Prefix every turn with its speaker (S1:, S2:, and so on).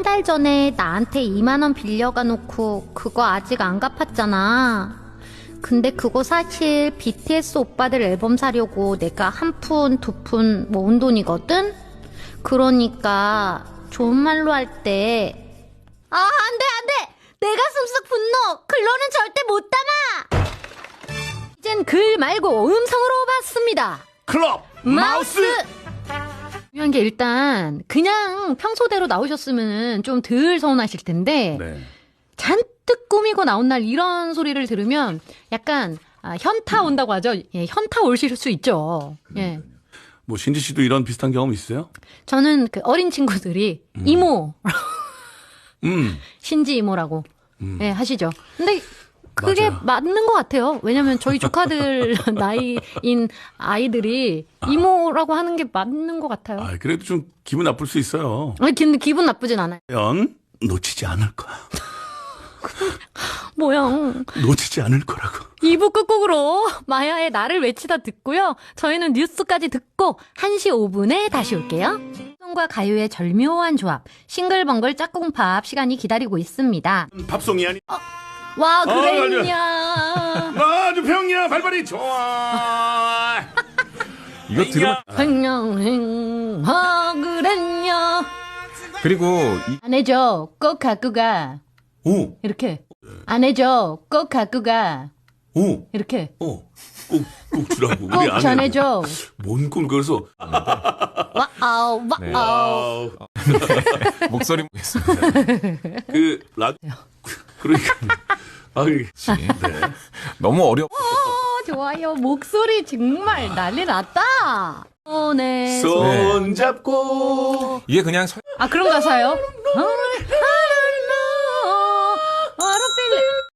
S1: 한 달 전에 나한테 2만원 빌려가 놓고 그거 아직 안 갚았잖아. 근데 그거 사실 BTS 오빠들 앨범 사려고 내가 한 푼, 두 푼 모은 돈이거든? 그러니까 좋은 말로 할 때, 아, 안 돼, 안 돼! 내 가슴 속 분노! 글로는 절대 못 담아! 이젠 글 말고 음성으로 받습니다.
S2: 클럽
S1: 마우스! 중요한 게 일단 그냥 평소대로 나오셨으면 좀 덜 서운하실 텐데
S2: 네.
S1: 잔뜩 꾸미고 나온 날 이런 소리를 들으면 약간 아, 현타 온다고 하죠. 예, 현타 오실 수 있죠. 예.
S2: 뭐 신지 씨도 이런 비슷한 경험 있어요?
S1: 저는 그 어린 친구들이 이모
S2: 음.
S1: 신지 이모라고 예, 하시죠. 근데 그게
S2: 맞아요.
S1: 맞는 것 같아요. 왜냐면 저희 조카들 나이인 아이들이 이모라고 하는 게 맞는 것 같아요.
S2: 아, 그래도 좀 기분 나쁠 수 있어요.
S1: 아니, 근데 기분 나쁘진 않아요.
S2: 과연 놓치지 않을 거야.
S1: 뭐야.
S2: 놓치지 않을 거라고.
S1: 2부 끝곡으로 마야의 나를 외치다 듣고요. 저희는 뉴스까지 듣고 1시 5분에 다시 올게요. 과 가요의 절묘한 조합, 싱글벙글 짝꿍팝 시간이 기다리고 있습니다.
S2: 팝송이 아니.
S1: 와,
S2: 아,
S1: 그랬냐.
S2: 아주 평이야 발발이 좋아.
S3: 이거 들으면
S1: 그냥 아, 그랬냐.
S3: 그리고 이
S1: 안 해줘. 꼭 갖고 가.
S2: 오,
S1: 이렇게. 안 해줘. 꼭 갖고 가.
S2: 오,
S1: 이렇게.
S2: 어, 꼭, 꼭 주라고. 우리.
S1: 전해줘.
S2: 뭔 꿈, 그래서.
S3: 네.
S1: 와아우.
S2: 아,
S3: 목소리 보겠습니다.
S2: 그, 라, 그러니까. 아, 이게. 네.
S3: 너무 어려.
S1: 어, 좋아요. 목소리 정말 난리 났다. 어, 네.
S2: 손 잡고.
S3: 이게 그냥 설-
S1: 아, 그런 가사요? 어,